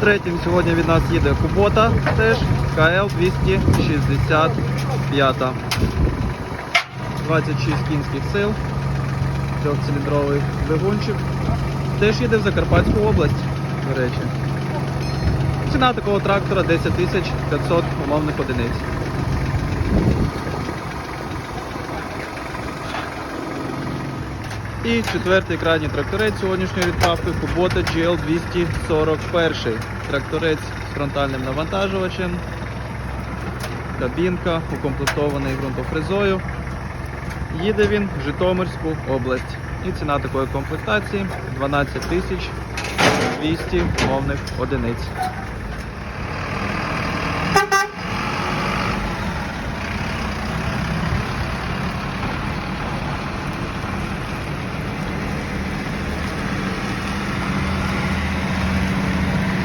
Третім сьогодні від нас їде Кубота теж КЛ 265. 26 кінських сил. Трьохциліндровий двигунчик. Теж їде в Закарпатську область, до речі. Ціна такого трактора 10 500 умовних одиниць. І четвертий крайній тракторець сьогоднішньої відправки Kubota GL 241. Тракторець з фронтальним навантажувачем, кабінка, укомплектований ґрунтофрезою. Їде він в Житомирську область. І ціна такої комплектації 12 тисяч 200 мовних одиниць.